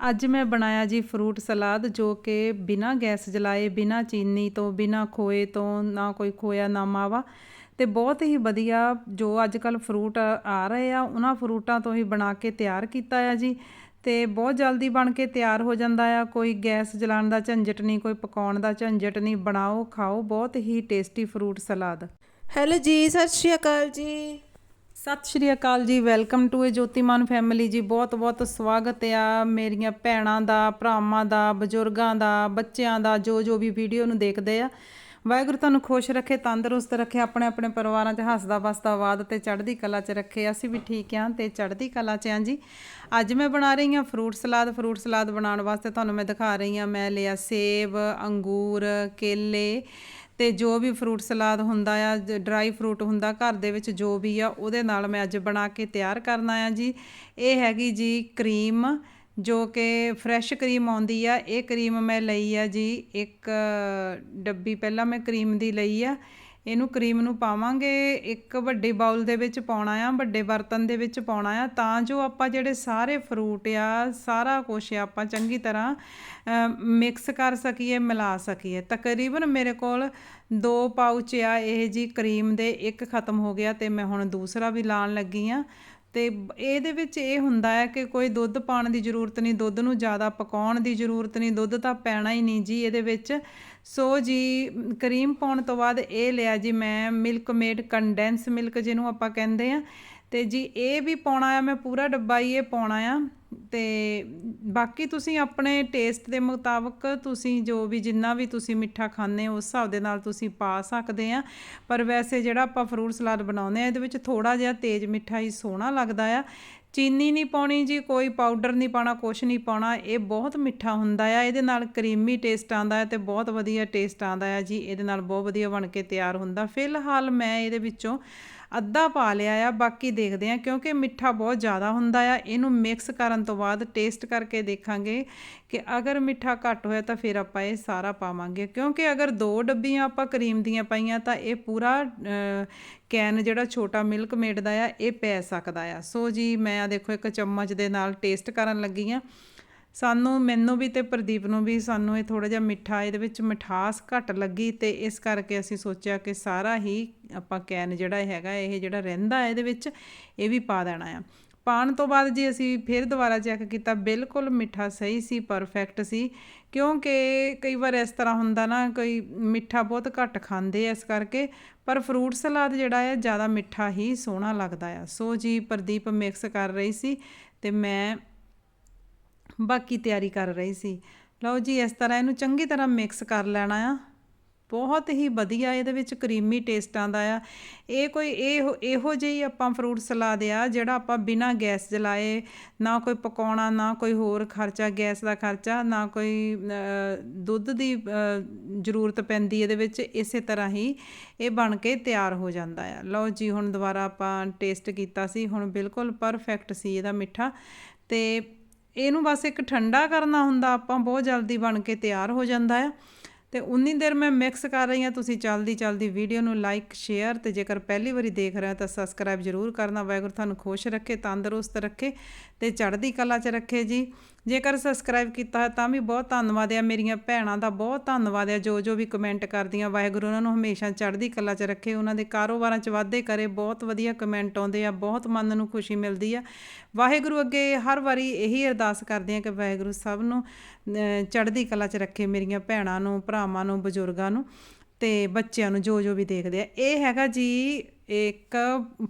ਅੱਜ ਮੈਂ ਬਣਾਇਆ ਜੀ ਫਰੂਟ ਸਲਾਦ ਜੋ ਕਿ ਬਿਨਾਂ ਗੈਸ ਜਲਾਏ, ਬਿਨਾਂ ਚੀਨੀ ਤੋਂ, ਬਿਨਾਂ ਖੋਏ ਤੋਂ, ਨਾ ਕੋਈ ਖੋਇਆ, ਨਾ ਮਾਵਾ ਤੇ ਬਹੁਤ ਹੀ ਵਧੀਆ ਜੋ ਅੱਜ ਕੱਲ ਫਰੂਟ ਆ ਰਹੇ ਆ, ਉਹਨਾਂ ਫਰੂਟਾਂ ਤੋਂ ਹੀ ਬਣਾ ਕੇ ਤਿਆਰ ਕੀਤਾ ਆ ਜੀ ਤੇ ਬਹੁਤ ਜਲਦੀ ਬਣ ਕੇ ਤਿਆਰ ਹੋ ਜਾਂਦਾ ਆ। ਕੋਈ ਗੈਸ ਜਲਾਉਣ ਦਾ ਝੰਜਟ ਨਹੀਂ, ਕੋਈ ਪਕਾਉਣ ਦਾ ਝੰਜਟ ਨਹੀਂ, ਬਣਾਓ, ਖਾਓ, ਬਹੁਤ ਹੀ tasty fruit salad. Hello ji, ਸਤਿ ਸ਼੍ਰੀ ਅਕਾਲ ਜੀ। ਸਤਿ ਸ਼੍ਰੀ ਅਕਾਲ ਜੀ, welcome to A Jotiman family ji. ਬਹੁਤ ਬਹੁਤ ਸਵਾਗਤ ਆ ਮੇਰੀਆਂ ਭੈਣਾਂ ਦਾ, ਭਰਾਵਾਂ ਦਾ, ਬਜ਼ੁਰਗਾਂ ਦਾ, ਬੱਚਿਆਂ ਦਾ, ਜੋ ਜੋ ਵੀ ਵੀਡੀਓ ਨੂੰ ਦੇਖਦੇ ਆ। ਵਾਹਿਗੁਰੂ ਤੁਹਾਨੂੰ ਖੁਸ਼ ਰੱਖੇ, ਤੰਦਰੁਸਤ ਰੱਖੇ, ਆਪਣੇ ਆਪਣੇ ਪਰਿਵਾਰਾਂ 'ਚ ਹੱਸਦਾ, ਵਸਦਾ ਆਬਾਦ ਤੇ ਚੜ੍ਹਦੀ ਕਲਾ 'ਚ ਰੱਖੇ। ਅਸੀਂ ਵੀ ਠੀਕ ਆਂ ਤੇ ਚੜ੍ਹਦੀ ਕਲਾ 'ਚ ਆਂ ਜੀ। ਅੱਜ ਮੈਂ ਬਣਾ ਰਹੀ ਹਾਂ ਫਰੂਟ ਸਲਾਦ। ਫਰੂਟ ਸਲਾਦ ਬਣਾਉਣ ਵਾਸਤੇ ਤੁਹਾਨੂੰ ਮੈਂ ਦਿਖਾ ਰਹੀ ਹਾਂ ਮੈਂ ਲਿਆ ਸੇਬ, ਅੰਗੂਰ, ਕੇਲੇ ਤੇ ਜੋ ਵੀ ਫਰੂਟ ਸਲਾਦ ਹੁੰਦਾ ਆ ਡਰਾਈ ਫਰੂਟ ਹੁੰਦਾ ਘਰ ਦੇ ਵਿੱਚ ਜੋ ਵੀ ਆ, ਉਹਦੇ ਨਾਲ ਮੈਂ ਅੱਜ ਬਣਾ ਕੇ ਤਿਆਰ ਕਰਨਾ ਆ ਜੀ। ਇਹ ਹੈਗੀ ਜੀ ਕਰੀਮ, ਜੋ ਕਿ ਫਰੈਸ਼ ਕਰੀਮ ਆਉਂਦੀ ਆ। ਇਹ ਕਰੀਮ ਮੈਂ ਲਈ ਆ ਜੀ, ਇੱਕ ਡੱਬੀ ਪਹਿਲਾਂ ਮੈਂ ਕਰੀਮ ਦੀ ਲਈ ਆ। ਇਹਨੂੰ ਕਰੀਮ ਨੂੰ ਪਾਵਾਂਗੇ, ਇੱਕ ਵੱਡੇ ਬਾਉਲ ਦੇ ਵਿੱਚ ਪਾਉਣਾ ਆ, ਵੱਡੇ ਬਰਤਨ ਦੇ ਵਿੱਚ ਪਾਉਣਾ ਆ, ਤਾਂ ਜੋ ਆਪਾਂ ਜਿਹੜੇ ਸਾਰੇ ਫਰੂਟ ਆ, ਸਾਰਾ ਕੁਝ ਆਪਾਂ ਚੰਗੀ ਤਰ੍ਹਾਂ ਮਿਕਸ ਕਰ ਸਕੀਏ, ਮਿਲਾ ਸਕੀਏ। ਤਕਰੀਬਨ ਮੇਰੇ ਕੋਲ ਦੋ ਪਾਊਚ ਆ, ਇਹ ਜੀ ਕਰੀਮ ਦੇ, ਇੱਕ ਖਤਮ ਹੋ ਗਿਆ ਤੇ ਮੈਂ ਹੁਣ ਦੂਸਰਾ ਵੀ ਲਾਣ ਲੱਗੀ ਆ। ਤੇ ਇਹਦੇ ਵਿੱਚ ਇਹ ਹੁੰਦਾ ਹੈ ਕਿ ਕੋਈ ਦੁੱਧ ਪਾਉਣ ਦੀ ਜ਼ਰੂਰਤ ਨਹੀਂ, ਦੁੱਧ ਨੂੰ ਜ਼ਿਆਦਾ ਪਕਾਉਣ ਦੀ ਜ਼ਰੂਰਤ ਨਹੀਂ, ਦੁੱਧ ਤਾਂ ਪੈਣਾ ਹੀ ਨਹੀਂ ਜੀ ਇਹਦੇ ਵਿੱਚ। ਸੋ ਜੀ, ਕਰੀਮ ਪਾਉਣ ਤੋਂ ਬਾਅਦ ਇਹ ਲਿਆ ਜੀ ਮੈਂ ਮਿਲਕ ਮੇਡ ਕੰਡੈਂਸ ਮਿਲਕ ਜਿਹਨੂੰ ਆਪਾਂ ਕਹਿੰਦੇ ਆ। ਤੇ ਜੀ, ਇਹ ਵੀ ਪਾਉਣਾ ਆ, ਮੈਂ ਪੂਰਾ ਡੱਬਾ ਹੀ ਇਹ ਪਾਉਣਾ ਆ। ਤੇ ਬਾਕੀ ਤੁਸੀਂ ਆਪਣੇ ਟੇਸਟ ਦੇ ਮੁਤਾਬਕ ਤੁਸੀਂ ਜੋ ਵੀ ਜਿੰਨਾ ਵੀ ਤੁਸੀਂ ਮਿੱਠਾ ਖਾਂਦੇ ਹੋ, ਉਸ ਹਿਸਾਬ ਦੇ ਨਾਲ ਤੁਸੀਂ ਪਾ ਸਕਦੇ ਆ। ਪਰ ਵੈਸੇ ਜਿਹੜਾ ਆਪਾਂ ਫਰੂਟ ਸਲਾਦ ਬਣਾਉਂਦੇ ਆ, ਇਹਦੇ ਵਿੱਚ ਥੋੜਾ ਜਿਹਾ ਤੇਜ਼ ਮਿੱਠਾ ਹੀ ਸੋਹਣਾ ਲੱਗਦਾ ਆ। ਚੀਨੀ ਨਹੀਂ ਪਾਉਣੀ ਜੀ, ਕੋਈ ਪਾਊਡਰ ਨਹੀਂ ਪਾਉਣਾ, ਕੁਛ ਨਹੀਂ ਪਾਉਣਾ, ਇਹ ਬਹੁਤ ਮਿੱਠਾ ਹੁੰਦਾ ਆ, ਇਹਦੇ ਨਾਲ ਕਰੀਮੀ ਟੇਸਟ ਆਂਦਾ ਹੈ ਤੇ ਬਹੁਤ ਵਧੀਆ ਟੇਸਟ ਆਂਦਾ ਹੈ ਜੀ, ਇਹਦੇ ਨਾਲ ਬਹੁਤ ਵਧੀਆ ਬਣ ਕੇ ਤਿਆਰ ਹੁੰਦਾ। ਫਿਲਹਾਲ ਮੈਂ ਇਹਦੇ ਵਿੱਚੋਂ ਅੱਧਾ ਪਾ ਲਿਆ ਆ, ਬਾਕੀ ਦੇਖਦੇ ਆ ਕਿਉਂਕਿ ਮਿੱਠਾ ਬਹੁਤ ਜ਼ਿਆਦਾ ਹੁੰਦਾ ਆ। ਇਹਨੂੰ ਮਿਕਸ ਕਰਨ ਤੋਂ ਬਾਅਦ ਟੇਸਟ ਕਰਕੇ ਦੇਖਾਂਗੇ ਕਿ ਅਗਰ ਮਿੱਠਾ ਘੱਟ ਹੋਇਆ ਤਾਂ ਫਿਰ ਆਪਾਂ ਇਹ ਸਾਰਾ ਪਾਵਾਂਗੇ। ਕਿਉਂਕਿ ਅਗਰ ਦੋ ਡੱਬੀਆਂ ਆਪਾਂ ਕਰੀਮ ਦੀਆਂ ਪਾਈਆਂ ਤਾਂ ਇਹ ਪੂਰਾ ਕੈਨ ਜਿਹੜਾ ਛੋਟਾ ਮਿਲਕ ਮੇਡ ਦਾ ਆ, ਇਹ ਪੈ ਸਕਦਾ ਆ। ਸੋ ਜੀ, ਮੈਂ ਆ ਦੇਖੋ ਇੱਕ ਚਮਚ ਦੇ ਨਾਲ ਟੇਸਟ ਕਰਨ ਲੱਗੀ ਆ ਸਾਨੂੰ, ਮੈਨੂੰ ਵੀ ਤੇ ਪ੍ਰਦੀਪ ਨੂੰ ਵੀ ਸਾਨੂੰ ਇਹ ਥੋੜਾ ਜਿਹਾ ਮਿੱਠਾ, ਇਹਦੇ ਵਿੱਚ ਮਿਠਾਸ ਘੱਟ ਲੱਗੀ ਤੇ ਇਸ ਕਰਕੇ ਅਸੀਂ ਸੋਚਿਆ ਕਿ ਸਾਰਾ ਹੀ ਆਪਾਂ ਕੈਨ ਜਿਹੜਾ ਹੈਗਾ, ਇਹ ਜਿਹੜਾ ਰਹਿੰਦਾ ਇਹਦੇ ਵਿੱਚ, ਇਹ ਵੀ ਪਾ ਦੇਣਾ ਆ। ਪਾਣ ਤੋਂ ਬਾਅਦ ਜੀ ਅਸੀਂ ਫਿਰ ਦੁਬਾਰਾ ਚੈੱਕ ਕੀਤਾ, ਬਿਲਕੁਲ ਮਿੱਠਾ ਸਹੀ ਸੀ ਪਰਫੈਕਟ ਸੀ। ਕਿਉਂਕਿ ਕਈ ਵਾਰ ਇਸ ਤਰ੍ਹਾਂ ਹੁੰਦਾ ਨਾ, ਕੋਈ ਮਿੱਠਾ ਬਹੁਤ ਘੱਟ ਖਾਂਦੇ ਐ ਇਸ ਕਰਕੇ, ਪਰ ਫਰੂਟ ਸਲਾਦ ਜਿਹੜਾ ਹੈ ਜ਼ਿਆਦਾ ਮਿੱਠਾ ਹੀ ਸੋਹਣਾ ਲੱਗਦਾ ਆ। ਸੋ ਜੀ, ਪ੍ਰਦੀਪ ਮਿਕਸ ਕਰ ਰਹੀ ਸੀ ਤੇ ਮੈਂ ਬਾਕੀ ਤਿਆਰੀ ਕਰ ਰਹੀ ਸੀ। ਲਓ ਜੀ, ਇਸ ਤਰ੍ਹਾਂ ਇਹਨੂੰ ਚੰਗੀ ਤਰ੍ਹਾਂ ਮਿਕਸ ਕਰ ਲੈਣਾ ਆ। ਬਹੁਤ ਹੀ ਵਧੀਆ, ਇਹਦੇ ਵਿੱਚ ਕਰੀਮੀ ਟੇਸਟ ਆਂਦਾ ਆ। ਇਹ ਕੋਈ, ਇਹ ਇਹੋ ਜਿਹੀ ਆਪਾਂ ਫਰੂਟ ਸਲਾਦ ਆ, ਜਿਹੜਾ ਆਪਾਂ ਬਿਨਾ ਗੈਸ ਜਲਾਏ, ਨਾ ਕੋਈ ਪਕਾਉਣਾ ਨਾ ਕੋਈ ਹੋਰ ਖਰਚਾ, ਗੈਸ ਦਾ ਖਰਚਾ, ਨਾ ਕੋਈ ਦੁੱਧ ਦੀ ਜ਼ਰੂਰਤ ਪੈਂਦੀ ਇਹਦੇ ਵਿੱਚ, ਇਸੇ ਤਰ੍ਹਾਂ ਹੀ ਇਹ ਬਣ ਕੇ ਤਿਆਰ ਹੋ ਜਾਂਦਾ ਆ। ਲਓ ਜੀ, ਹੁਣ ਦੁਬਾਰਾ ਆਪਾਂ ਟੇਸਟ ਕੀਤਾ ਸੀ, ਹੁਣ ਬਿਲਕੁਲ ਪਰਫੈਕਟ ਸੀ ਇਹਦਾ ਮਿੱਠਾ। ਤੇ ਇਹਨੂੰ ਬਸ ਇੱਕ ਠੰਡਾ ਕਰਨਾ ਹੁੰਦਾ, ਆਪਾਂ ਬਹੁਤ ਜਲਦੀ ਬਣ ਕੇ ਤਿਆਰ ਹੋ ਜਾਂਦਾ ਆ। ਤੇ ਉਨੀ ਦੇਰ ਮੈਂ ਮਿਕਸ ਕਰ ਰਹੀ ਹਾਂ। ਤੁਸੀਂ ਚੱਲਦੀ ਚੱਲਦੀ ਵੀਡੀਓ ਨੂੰ ਲਾਈਕ ਸ਼ੇਅਰ ਤੇ ਜੇਕਰ ਪਹਿਲੀ ਵਾਰੀ ਦੇਖ ਰਹੇ ਹੋ ਤਾਂ ਸਬਸਕ੍ਰਾਈਬ ਜ਼ਰੂਰ ਕਰਨਾ। ਵਾਹਿਗੁਰੂ ਤੁਹਾਨੂੰ ਖੁਸ਼ ਰੱਖੇ, ਤੰਦਰੁਸਤ ਰੱਖੇ ਤੇ ਚੜ੍ਹਦੀ ਕਲਾ 'ਚ ਰੱਖੇ ਜੀ। ਜੇਕਰ ਸਬਸਕ੍ਰਾਈਬ ਕੀਤਾ ਹੈ ਤਾਂ ਵੀ ਬਹੁਤ ਧੰਨਵਾਦ ਹੈ। ਮੇਰੀਆਂ ਭੈਣਾਂ ਦਾ ਬਹੁਤ ਧੰਨਵਾਦ ਹੈ। ਜੋ ਜੋ ਵੀ ਕਮੈਂਟ ਕਰਦੀਆਂ, ਵਾਹਿਗੁਰੂ ਉਹਨਾਂ ਨੂੰ ਹਮੇਸ਼ਾ ਚੜ੍ਹਦੀ ਕਲਾ 'ਚ ਰੱਖੇ, ਉਹਨਾਂ ਦੇ ਕਾਰੋਬਾਰਾਂ 'ਚ ਵਾਧੇ ਕਰੇ। ਬਹੁਤ ਵਧੀਆ ਕਮੈਂਟ ਆਉਂਦੇ ਆ, ਬਹੁਤ ਮਨ ਨੂੰ ਖੁਸ਼ੀ ਮਿਲਦੀ ਆ। ਵਾਹਿਗੁਰੂ ਅੱਗੇ ਹਰ ਵਾਰੀ ਇਹੀ ਅਰਦਾਸ ਕਰਦੇ ਆ ਕਿ ਵਾਹਿਗੁਰੂ ਸਭ ਨੂੰ ਚੜ੍ਹਦੀ ਕਲਾ 'ਚ ਰੱਖੇ। ਮੇਰੀਆਂ ਭੈਣਾਂ ਨੂੰ ਭਰਾਵਾਂ ਨੂੰ, ਬਜ਼ੁਰਗਾਂ ਨੂੰ ਤੇ ਬੱਚਿਆਂ ਨੂੰ ਜੋ ਜੋ ਵੀ ਦੇਖਦੇ ਆ। ਇਹ ਹੈਗਾ ਜੀ ਇੱਕ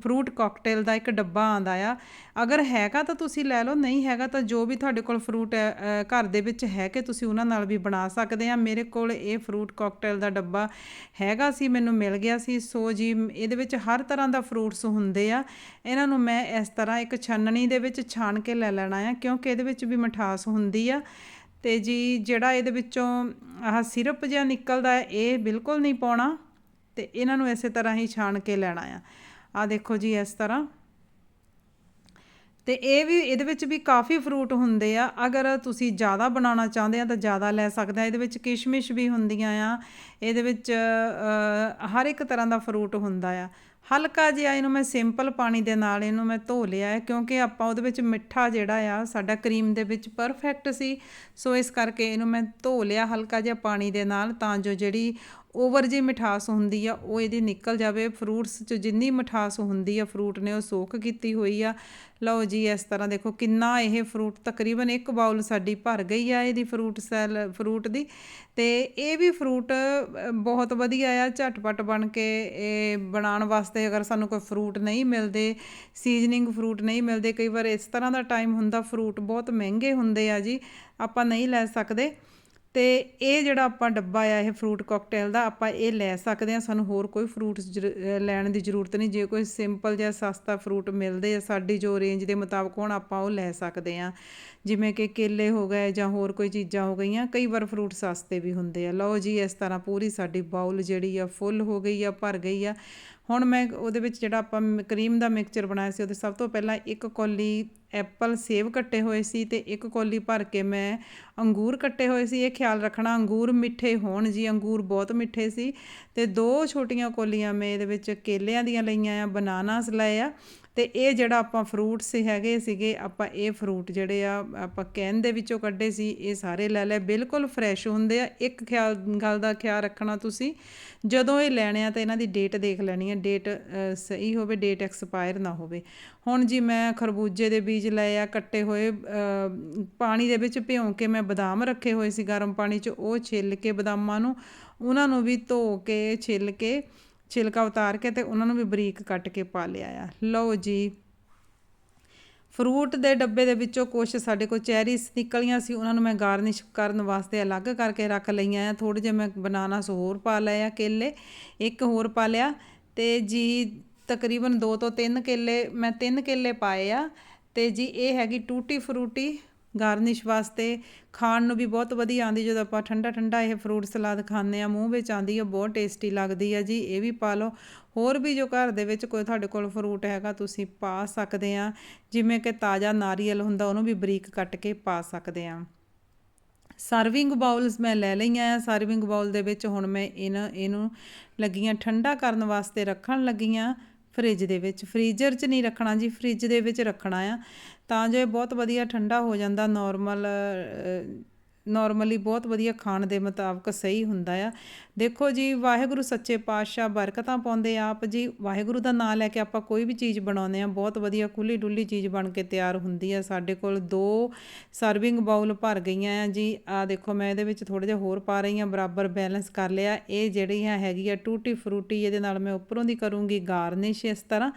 ਫਰੂਟ ਕਾਕਟੇਲ ਦਾ ਇੱਕ ਡੱਬਾ ਆਂਦਾ ਆ। ਅਗਰ ਹੈਗਾ ਤਾਂ ਤੁਸੀਂ ਲੈ ਲਓ, ਨਹੀਂ ਹੈਗਾ ਤਾਂ ਜੋ ਵੀ ਤੁਹਾਡੇ ਕੋਲ ਫਰੂਟ ਘਰ ਦੇ ਵਿੱਚ ਹੈ ਕਿ ਤੁਸੀਂ ਉਹਨਾਂ ਨਾਲ ਵੀ ਬਣਾ ਸਕਦੇ ਆ। ਮੇਰੇ ਕੋਲ ਇਹ ਫਰੂਟ ਕਾਕਟੇਲ ਦਾ ਡੱਬਾ ਹੈਗਾ ਸੀ, ਮੈਨੂੰ ਮਿਲ ਗਿਆ ਸੀ। ਸੋ ਜੀ, ਇਹਦੇ ਵਿੱਚ ਹਰ ਤਰ੍ਹਾਂ ਦਾ ਫਰੂਟਸ ਹੁੰਦੇ ਆ। ਇਹਨਾਂ ਨੂੰ ਮੈਂ ਇਸ ਤਰ੍ਹਾਂ ਇੱਕ ਛਾਨਣੀ ਦੇ ਵਿੱਚ ਛਾਣ ਕੇ ਲੈ ਲੈਣਾ ਆ, ਕਿਉਂਕਿ ਇਹਦੇ ਵਿੱਚ ਵੀ ਮਿਠਾਸ ਹੁੰਦੀ ਆ। ਅਤੇ ਜੀ ਜਿਹੜਾ ਇਹਦੇ ਵਿੱਚੋਂ ਆਹ ਸਿਰਪ ਜਿਹਾ ਨਿਕਲਦਾ ਹੈ, ਇਹ ਬਿਲਕੁਲ ਨਹੀਂ ਪਾਉਣਾ ਅਤੇ ਇਹਨਾਂ ਨੂੰ ਇਸੇ ਤਰ੍ਹਾਂ ਹੀ ਛਾਣ ਕੇ ਲੈਣਾ ਆ। ਆ ਦੇਖੋ ਜੀ ਇਸ ਤਰ੍ਹਾਂ। ਤੇ ਇਹ ਵੀ ਇਹਦੇ ਵਿੱਚ ਵੀ ਕਾਫੀ ਫਰੂਟ ਹੁੰਦੇ ਆ। ਅਗਰ ਤੁਸੀਂ ਜ਼ਿਆਦਾ ਬਣਾਉਣਾ ਚਾਹੁੰਦੇ ਆ ਤਾਂ ਜ਼ਿਆਦਾ ਲੈ ਸਕਦੇ ਆ। ਇਹਦੇ ਵਿੱਚ ਕਿਸ਼ਮਿਸ਼ ਵੀ ਹੁੰਦੀਆਂ ਆ। ਇਹਦੇ ਵਿੱਚ ਹਰ ਇੱਕ ਤਰ੍ਹਾਂ ਦਾ ਫਰੂਟ ਹੁੰਦਾ ਆ। ਹਲਕਾ ਜਿਹਾ ਇਹਨੂੰ ਮੈਂ ਸਿੰਪਲ ਪਾਣੀ ਦੇ ਨਾਲ ਇਹਨੂੰ ਮੈਂ ਧੋ ਲਿਆ ਹੈ, ਕਿਉਂਕਿ ਆਪਾਂ ਉਹਦੇ ਵਿੱਚ ਮਿੱਠਾ ਜਿਹੜਾ ਆ, ਸਾਡਾ ਕਰੀਮ ਦੇ ਵਿੱਚ ਪਰਫੈਕਟ ਸੀ। ਸੋ ਇਸ ਕਰਕੇ ਇਹਨੂੰ ਮੈਂ ਧੋ ਲਿਆ ਹਲਕਾ ਜਿਹਾ ਪਾਣੀ ਦੇ ਨਾਲ, ਤਾਂ ਜੋ ਜਿਹੜੀ ਓਵਰ ਜੀ ਮਿਠਾਸ ਹੁੰਦੀ ਆ, ਉਹ ਇਹਦੀ ਨਿਕਲ ਜਾਵੇ। ਫਰੂਟਸ 'ਚ ਜਿੰਨੀ ਮਿਠਾਸ ਹੁੰਦੀ ਆ ਫਰੂਟ ਨੇ ਉਹ ਸੋਕ ਕੀਤੀ ਹੋਈ ਆ। ਲਓ ਜੀ, ਇਸ ਤਰ੍ਹਾਂ ਦੇਖੋ ਕਿੰਨਾ ਇਹ ਫਰੂਟ ਤਕਰੀਬਨ ਇੱਕ ਬਾਉਲ ਸਾਡੀ ਭਰ ਗਈ ਆ ਇਹਦੀ ਫਰੂਟ ਸੈਲ ਫਰੂਟ ਦੀ। ਤੇ ਇਹ ਵੀ ਫਰੂਟ ਬਹੁਤ ਵਧੀਆ ਆ, ਝਟਪਟ ਬਣ ਕੇ ਇਹ ਬਣਾਉਣ ਵਾਸਤੇ ਅਗਰ ਸਾਨੂੰ ਕੋਈ ਫਰੂਟ ਨਹੀਂ ਮਿਲਦੇ ਸੀਜ਼ਨਿੰਗ ਫਰੂਟ ਨਹੀਂ ਮਿਲਦੇ, ਕਈ ਵਾਰ ਇਸ ਤਰ੍ਹਾਂ ਦਾ ਟਾਈਮ ਹੁੰਦਾ ਫਰੂਟ ਬਹੁਤ ਮਹਿੰਗੇ ਹੁੰਦੇ ਆ ਜੀ, ਆਪਾਂ ਨਹੀਂ ਲੈ ਸਕਦੇ। ਤੇ ਇਹ ਜਿਹੜਾ ਆਪਾਂ ਡੱਬਾ ਆ, ਇਹ ਫਰੂਟ ਕਾਕਟੇਲ ਦਾ, ਆਪਾਂ ਇਹ ਲੈ ਸਕਦੇ ਆ, ਸਾਨੂੰ ਹੋਰ ਕੋਈ ਫਰੂਟ ਲੈਣ ਦੀ ਜ਼ਰੂਰਤ ਨਹੀਂ, ਜੇ ਕੋਈ ਸਿੰਪਲ ਜਿਹਾ ਸਸਤਾ ਫਰੂਟ ਮਿਲਦੇ ਆ, ਸਾਡੀ ਜੋ ਰੇਂਜ ਦੇ ਮੁਤਾਬਕ ਹੋਣ, ਆਪਾਂ ਉਹ ਲੈ ਸਕਦੇ ਆ। ਜਿਵੇਂ ਕਿ ਕੇਲੇ ਹੋ ਗਏ ਜਾਂ ਹੋਰ ਕੋਈ ਚੀਜ਼ਾਂ ਹੋ ਗਈਆਂ, ਕਈ ਵਾਰ ਫਰੂਟ ਸਸਤੇ ਵੀ ਹੁੰਦੇ ਆ। ਲਓ ਜੀ, ਇਸ ਤਰ੍ਹਾਂ ਪੂਰੀ ਸਾਡੀ ਬਾਉਲ ਜਿਹੜੀ ਆ ਫੁੱਲ ਹੋ ਗਈ ਆ, ਭਰ ਗਈ ਆ। ਹੁਣ ਮੈਂ ਉਹਦੇ ਵਿੱਚ ਜਿਹੜਾ ਆਪਾਂ ਕਰੀਮ ਦਾ ਮਿਕਸਚਰ ਬਣਾਇਆ ਸੀ, ਉਹਦੇ ਸਭ ਤੋਂ ਪਹਿਲਾਂ ਇੱਕ ਕੌਲੀ ਐਪਲ ਸੇਬ ਕੱਟੇ ਹੋਏ ਸੀ ਤੇ ਇੱਕ ਕੌਲੀ ਭਰ ਕੇ ਮੈਂ ਅੰਗੂਰ ਕੱਟੇ ਹੋਏ ਸੀ। ਇਹ ਖਿਆਲ ਰੱਖਣਾ, ਅੰਗੂਰ ਮਿੱਠੇ ਹੋਣ ਜੀ, ਅੰਗੂਰ ਬਹੁਤ ਮਿੱਠੇ ਸੀ। ਤੇ ਦੋ ਛੋਟੀਆਂ ਕੋਲੀਆਂ ਮੈਂ ਇਹਦੇ ਵਿੱਚ ਕੇਲਿਆਂ ਦੀਆਂ ਲਈਆਂ ਆ, ਬਨਾਨਾਸ ਲਏ ਆ। ਤੇ ਇਹ ਜਿਹੜਾ ਆਪਾਂ ਫਰੂਟਸ ਹੈਗੇ ਸੀਗੇ, ਆਪਾਂ ਇਹ ਫਰੂਟ ਜਿਹੜੇ ਆ, ਆਪਾਂ ਕੈਨ ਦੇ ਵਿੱਚੋਂ ਕੱਢੇ ਸੀ, ਇਹ ਸਾਰੇ ਲੈ ਲਏ। ਬਿਲਕੁਲ ਫਰੈਸ਼ ਹੁੰਦੇ ਆ। ਇੱਕ ਖਿਆਲ, ਗੱਲ ਦਾ ਖਿਆਲ ਰੱਖਣਾ ਤੁਸੀਂ, ਜਦੋਂ ਇਹ ਲੈਣੇ ਆ ਤਾਂ ਇਹਨਾਂ ਦੀ ਡੇਟ ਦੇਖ ਲੈਣੀ ਹੈ ਡੇਟ ਸਹੀ ਹੋਵੇ ਡੇਟ ਐਕਸਪਾਇਰ ਨਾ ਹੋਵੇ। ਹੁਣ ਜੀ ਮੈਂ ਖਰਬੂਜੇ ਦੇ ਬੀਜ ਲਏ ਆ, ਕੱਟੇ ਹੋਏ ਪਾਣੀ ਦੇ ਵਿੱਚ ਭਿਉਂ ਕੇ ਮੈਂ ਬਦਾਮ ਰੱਖੇ ਹੋਏ ਸੀ ਗਰਮ ਪਾਣੀ 'ਚ। ਉਹ ਛਿੱਲ ਕੇ ਬਦਾਮਾਂ ਨੂੰ, ਉਹਨਾਂ ਨੂੰ ਵੀ ਧੋ ਕੇ, ਛਿੱਲ ਕੇ ਛਿਲਕਾ ਉਤਾਰ ਕੇ ਤੇ ਉਹਨਾਂ ਨੂੰ ਵੀ ਬਰੀਕ ਕੱਟ ਕੇ ਪਾ ਲਿਆ ਆ। ਲਓ ਜੀ, ਫਰੂਟ ਦੇ ਡੱਬੇ ਦੇ ਵਿੱਚੋਂ ਕੁਝ ਸਾਡੇ ਕੋਲ ਚੈਰੀਸ ਨਿਕਲੀਆਂ ਸੀ, ਉਹਨਾਂ ਨੂੰ ਮੈਂ ਗਾਰਨਿਸ਼ ਕਰਨ ਵਾਸਤੇ ਅਲੱਗ ਕਰਕੇ ਰੱਖ ਲਈਆਂ ਆ। ਥੋੜੇ ਜਿਹਾ ਮੈਂ ਬਨਾਨਾਸ ਹੋਰ ਪਾ ਲਏ ਆ ਕੇਲੇ, ਇੱਕ ਹੋਰ ਪਾ ਲਿਆ ਤੇ ਜੀ ਤਕਰੀਬਨ 2 ਤੋਂ 3 ਕੇਲੇ, ਮੈਂ 3 ਕੇਲੇ ਪਾਏ ਆ ਤੇ ਜੀ ਇਹ ਹੈਗੀ ਟੂਟੀ ਫਰੂਟੀ ਗਾਰਨਿਸ਼ ਵਾਸਤੇ ਖਾਣ ਨੂੰ ਵੀ ਬਹੁਤ ਵਧੀਆ ਆਂਦੀ ਜਦੋਂ ਆਪਾਂ ਠੰਡਾ ਠੰਡਾ ਇਹ ਫਰੂਟ ਸਲਾਦ ਖਾਂਦੇ ਆ ਮੂੰਹ ਵਿੱਚ ਆਂਦੀ ਆ ਬਹੁਤ ਟੇਸਟੀ ਲੱਗਦੀ ਆ ਜੀ, ਇਹ ਵੀ ਪਾ ਲਓ। ਹੋਰ ਵੀ ਜੋ ਘਰ ਦੇ ਵਿੱਚ ਕੋਈ ਤੁਹਾਡੇ ਕੋਲ ਫਰੂਟ ਹੈਗਾ, ਤੁਸੀਂ ਪਾ ਸਕਦੇ ਆ ਜਿਵੇਂ ਕਿ ਤਾਜ਼ਾ ਨਾਰੀਅਲ ਹੁੰਦਾ, ਉਹਨੂੰ ਵੀ ਬਰੀਕ ਕੱਟ ਕੇ ਪਾ ਸਕਦੇ ਆ ਸਰਵਿੰਗ ਬਾਉਲਸ ਮੈਂ ਲੈ ਲਈਆਂ ਆ। ਸਰਵਿੰਗ ਬਾਉਲ ਦੇ ਵਿੱਚ ਹੁਣ ਮੈਂ ਇਹਨਾਂ ਇਹਨੂੰ ਲੱਗੀਆਂ ਠੰਡਾ ਕਰਨ ਵਾਸਤੇ ਰੱਖਣ ਲੱਗੀਆਂ। ਫ੍ਰਿਜ ਦੇ ਵਿੱਚ। ਫ੍ਰੀਜ਼ਰ 'ਚ ਨਹੀਂ ਰੱਖਣਾ ਜੀ, ਫ੍ਰਿਜ ਦੇ ਵਿੱਚ ਰੱਖਣਾ ਆ। ਤਾਂ ਜੋ ਇਹ ਬਹੁਤ ਵਧੀਆ ਠੰਡਾ ਹੋ ਜਾਂਦਾ ਨਾਰਮਲ ਨਾਰਮਲੀ ਬਹੁਤ ਵਧੀਆ ਖਾਣ ਦੇ ਮੁਤਾਬਕ ਸਹੀ ਹੁੰਦਾ ਆ। ਦੇਖੋ ਜੀ, ਵਾਹਿਗੁਰੂ ਸੱਚੇ ਪਾਤਸ਼ਾਹ ਬਰਕਤਾਂ ਪਾਉਂਦੇ ਆਪ ਜੀ। ਵਾਹਿਗੁਰੂ ਦਾ ਨਾਮ ਲੈ ਕੇ ਆਪਾਂ ਕੋਈ ਵੀ ਚੀਜ਼ ਬਣਾਉਂਦੇ ਆ, ਬਹੁਤ ਵਧੀਆ ਕੁੱਲੀ ਡੁੱਲੀ ਚੀਜ਼ ਬਣ ਕੇ ਤਿਆਰ ਹੁੰਦੀ ਆ। ਸਾਡੇ ਕੋਲ ਦੋ ਸਰਵਿੰਗ ਬਾਉਲ ਭਰ ਗਈਆਂ ਆ ਜੀ। ਆ ਦੇਖੋ, ਮੈਂ ਇਹਦੇ ਵਿੱਚ ਥੋੜਾ ਜਿਹਾ ਹੋਰ ਪਾ ਰਹੀ ਆ, ਬਰਾਬਰ ਬੈਲੈਂਸ ਕਰ ਲਿਆ। ਇਹ ਜਿਹੜੀ ਆ ਹੈਗੀ ਆ ਟੂਟੀ ਫਰੂਟੀ, ਇਹਦੇ ਨਾਲ ਮੈਂ ਉੱਪਰੋਂ ਦੀ ਕਰੂੰਗੀ ਗਾਰਨਿਸ਼ ਇਸ ਤਰ੍ਹਾਂ।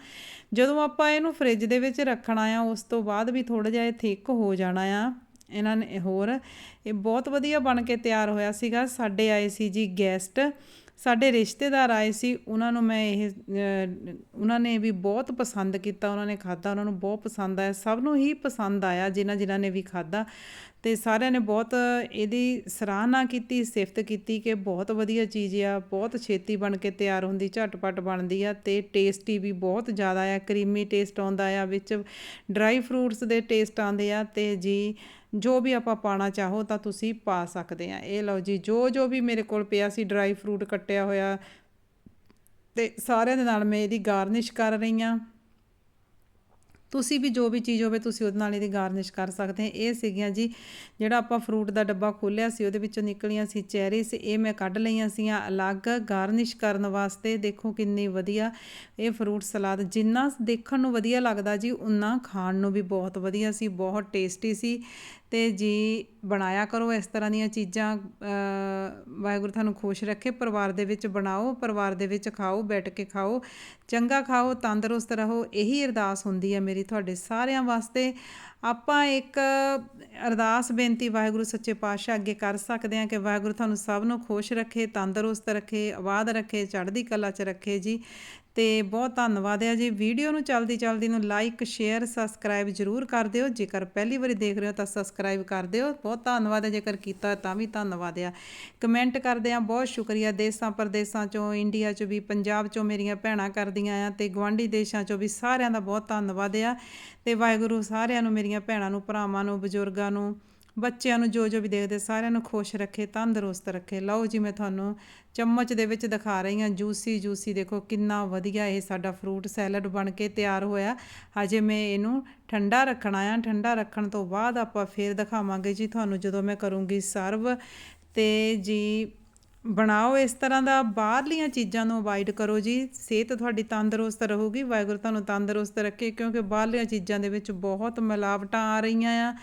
ਜਦੋਂ ਆਪਾਂ ਇਹਨੂੰ ਫ੍ਰਿਜ ਦੇ ਵਿੱਚ ਰੱਖਣਾ ਆ, ਉਸ ਤੋਂ ਬਾਅਦ ਵੀ ਥੋੜਾ ਜਿਹਾ ਇਹ ਥਿੱਕ ਹੋ ਜਾਣਾ ਆ। ਇਹਨਾਂ ਨੇ ਹੋਰ, ਇਹ ਬਹੁਤ ਵਧੀਆ ਬਣ ਕੇ ਤਿਆਰ ਹੋਇਆ ਸੀਗਾ। ਸਾਡੇ ਆਏ ਸੀ ਜੀ ਗੈਸਟ ਸਾਡੇ ਰਿਸ਼ਤੇਦਾਰ ਆਏ ਸੀ। ਉਹਨਾਂ ਨੂੰ ਮੈਂ ਇਹ ਉਹਨਾਂ ਨੇ ਵੀ ਬਹੁਤ ਪਸੰਦ ਕੀਤਾ, ਉਹਨਾਂ ਨੇ ਖਾਦਾ ਉਹਨਾਂ ਨੂੰ ਬਹੁਤ ਪਸੰਦ ਆਇਆ। ਸਭ ਨੂੰ ਹੀ ਪਸੰਦ ਆਇਆ, ਜਿਨ੍ਹਾਂ ਜਿਨ੍ਹਾਂ ਨੇ ਵੀ ਖਾਦਾ ਤੇ ਸਾਰਿਆਂ ਨੇ ਬਹੁਤ ਇਹਦੀ ਸਰਾਹਨਾ ਕੀਤੀ, ਸਿਫਤ ਕੀਤੀ ਕਿ ਬਹੁਤ ਵਧੀਆ ਚੀਜ਼ ਆ, ਬਹੁਤ ਛੇਤੀ ਬਣ ਕੇ ਤਿਆਰ ਹੁੰਦੀ, ਝਟਪਟ ਬਣਦੀ ਆ ਤੇ ਟੇਸਟੀ ਵੀ ਬਹੁਤ ਜ਼ਿਆਦਾ ਆ, ਕਰੀਮੀ ਟੇਸਟ ਆਉਂਦਾ ਆ, ਵਿੱਚ ਡਰਾਈ ਫਰੂਟਸ ਦੇ ਟੇਸਟ ਆਉਂਦੇ ਆ ਤੇ ਜੀ ਜੋ ਵੀ ਆਪਾਂ ਪਾਣਾ ਚਾਹੋ ਤਾਂ ਤੁਸੀਂ ਪਾ ਸਕਦੇ ਆ। ਇਹ ਲਓ ਜੀ, ਜੋ ਜੋ ਵੀ ਮੇਰੇ ਕੋਲ ਪਿਆ ਸੀ ਡਰਾਈ ਫਰੂਟ ਕੱਟਿਆ ਹੋਇਆ ਤੇ ਸਾਰਿਆਂ ਦੇ ਨਾਲ ਮੈਂ ਇਹਦੀ ਗਾਰਨਿਸ਼ ਕਰ ਰਹੀ ਹਾਂ ਤੁਸੀਂ ਵੀ ਜੋ ਵੀ ਚੀਜ਼ ਹੋਵੇ ਤੁਸੀਂ ਉਹਦੇ ਨਾਲ ਇਹਦੀ ਗਾਰਨਿਸ਼ ਕਰ ਸਕਦੇ ਇਹ ਸੀਗੀਆਂ ਜੀ, ਜਿਹੜਾ ਆਪਾਂ ਫਰੂਟ ਦਾ ਡੱਬਾ ਖੋਲ੍ਹਿਆ ਸੀ, ਉਹਦੇ ਵਿੱਚੋਂ ਨਿਕਲੀਆਂ ਸੀ ਚੈਰੀਸ ਇਹ ਮੈਂ ਕੱਢ ਲਈਆਂ ਸੀਆਂ ਅਲੱਗ ਗਾਰਨਿਸ਼ ਕਰਨ ਵਾਸਤੇ। ਦੇਖੋ ਕਿੰਨੀ ਵਧੀਆ ਇਹ ਫਰੂਟ ਸਲਾਦ, ਜਿੰਨਾ ਦੇਖਣ ਨੂੰ ਵਧੀਆ ਲੱਗਦਾ ਜੀ ਉਨਾ ਖਾਣ ਨੂੰ ਵੀ ਬਹੁਤ ਵਧੀਆ ਸੀ, ਬਹੁਤ ਟੇਸਟੀ ਸੀ। ਅਤੇ ਜੀ ਬਣਾਇਆ ਕਰੋ ਇਸ ਤਰ੍ਹਾਂ ਦੀਆਂ ਚੀਜ਼ਾਂ ਵਾਹਿਗੁਰੂ ਤੁਹਾਨੂੰ ਖੁਸ਼ ਰੱਖੇ, ਪਰਿਵਾਰ ਦੇ ਵਿੱਚ ਬਣਾਓ, ਪਰਿਵਾਰ ਦੇ ਵਿੱਚ ਖਾਓ, ਬੈਠ ਕੇ ਖਾਓ, ਚੰਗਾ ਖਾਓ, ਤੰਦਰੁਸਤ ਰਹੋ, ਇਹੀ ਅਰਦਾਸ ਹੁੰਦੀ ਹੈ ਮੇਰੀ ਤੁਹਾਡੇ ਸਾਰਿਆਂ ਵਾਸਤੇ। ਆਪਾਂ ਇੱਕ ਅਰਦਾਸ ਬੇਨਤੀ ਵਾਹਿਗੁਰੂ ਸੱਚੇ ਪਾਤਸ਼ਾਹ ਅੱਗੇ ਕਰ ਸਕਦੇ ਹਾਂ ਕਿ ਵਾਹਿਗੁਰੂ ਤੁਹਾਨੂੰ ਸਭ ਨੂੰ ਖੁਸ਼ ਰੱਖੇ, ਤੰਦਰੁਸਤ ਰੱਖੇ, ਆਬਾਦ ਰੱਖੇ, ਚੜ੍ਹਦੀ ਕਲਾ 'ਚ ਰੱਖੇ ਜੀ। ਤੇ ਬਹੁਤ ਧੰਨਵਾਦ ਹੈ ਜੀ। ਵੀਡੀਓ ਨੂੰ ਚਲਦੀ ਚਲਦੀ ਨੂੰ ਲਾਈਕ ਸ਼ੇਅਰ ਸਬਸਕ੍ਰਾਈਬ ਜਰੂਰ ਕਰ ਦਿਓ। ਜੇਕਰ ਪਹਿਲੀ ਵਾਰੀ ਦੇਖ ਰਹੇ ਹੋ ਤਾਂ ਸਬਸਕ੍ਰਾਈਬ ਕਰ ਦਿਓ। ਬਹੁਤ ਧੰਨਵਾਦ ਹੈ ਜੇਕਰ ਕੀਤਾ ਤਾਂ ਵੀ ਧੰਨਵਾਦ ਆ। ਕਮੈਂਟ ਕਰਦੇ ਆ ਬਹੁਤ ਸ਼ੁਕਰੀਆ। ਦੇਸਾਂ ਪਰਦੇਸਾਂ ਚੋਂ, ਇੰਡੀਆ ਚੋਂ ਵੀ, ਪੰਜਾਬ ਚੋਂ ਮੇਰੀਆਂ ਭੈਣਾਂ ਕਰਦੀਆਂ ਆ ਤੇ ਗਵਾਂਢੀ ਦੇਸ਼ਾਂ ਚੋਂ ਵੀ ਸਾਰਿਆਂ ਦਾ ਬਹੁਤ ਧੰਨਵਾਦ ਆ। ਤੇ ਵਾਹਿਗੁਰੂ ਸਾਰਿਆਂ ਨੂੰ, ਮੇਰੀਆਂ ਭੈਣਾਂ ਨੂੰ, ਭਰਾਵਾਂ ਨੂੰ, ਬਜ਼ੁਰਗਾਂ ਨੂੰ ਬੱਚਿਆਂ ਨੂੰ ਜੋ ਜੋ ਵੀ ਦੇਖਦੇ, ਸਾਰਿਆਂ ਨੂੰ ਖੁਸ਼ ਰੱਖੇ, ਤੰਦਰੁਸਤ ਰੱਖੇ। ਲਓ ਜੀ, ਮੈਂ ਤੁਹਾਨੂੰ ਚਮਚ ਦੇ ਵਿੱਚ ਦਿਖਾ ਰਹੀ ਹਾਂ। ਜੂਸੀ ਜੂਸੀ ਦੇਖੋ ਕਿੰਨਾ ਵਧੀਆ ਇਹ ਸਾਡਾ ਫਰੂਟ ਸੈਲਡ ਬਣ ਕੇ ਤਿਆਰ ਹੋਇਆ। ਹਜੇ ਮੈਂ ਇਹਨੂੰ ਠੰਡਾ ਰੱਖਣਾ ਆ। ਠੰਡਾ ਰੱਖਣ ਤੋਂ ਬਾਅਦ ਆਪਾਂ ਫੇਰ ਦਿਖਾਵਾਂਗੇ ਜੀ। ਤੁਹਾਨੂੰ ਜਦੋਂ ਮੈਂ ਕਰੂੰਗੀ ਸਰਵ ਤੇ ਜੀ ਬਣਾਓ, ਇਸ ਤਰ੍ਹਾਂ ਦਾ ਬਾਹਰਲੀਆਂ ਚੀਜ਼ਾਂ ਨੂੰ ਅਵਾਇਡ ਕਰੋ ਜੀ। ਸਿਹਤ ਤੁਹਾਡੀ ਤੰਦਰੁਸਤ ਰਹੂਗੀ, ਵਾਹਿਗੁਰੂ ਤੁਹਾਨੂੰ ਤੰਦਰੁਸਤ ਰੱਖੇ, ਕਿਉਂਕਿ ਬਾਹਰਲੀਆਂ ਚੀਜ਼ਾਂ ਦੇ ਵਿੱਚ ਬਹੁਤ ਮਿਲਾਵਟਾਂ ਆ ਰਹੀਆਂ ਆ।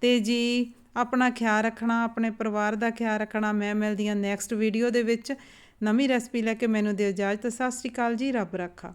ਤੇ ਜੀ, ਆਪਣਾ ਖਿਆਲ ਰੱਖਣਾ, ਆਪਣੇ ਪਰਿਵਾਰ ਦਾ ਖਿਆਲ ਰੱਖਣਾ, ਮੈਂ ਮਿਲਦੀ ਹਾਂ ਨੈਕਸਟ ਵੀਡੀਓ ਦੇ ਵਿੱਚ। ਨਵੀਂ ਰੈਸਪੀ ਲੈ ਕੇ ਮੈਨੂੰ ਦਿਓ ਇਜਾਜ਼ਤ। ਸਤਿ ਸ਼੍ਰੀ ਅਕਾਲ ਜੀ, ਰੱਬ ਰੱਖਾ।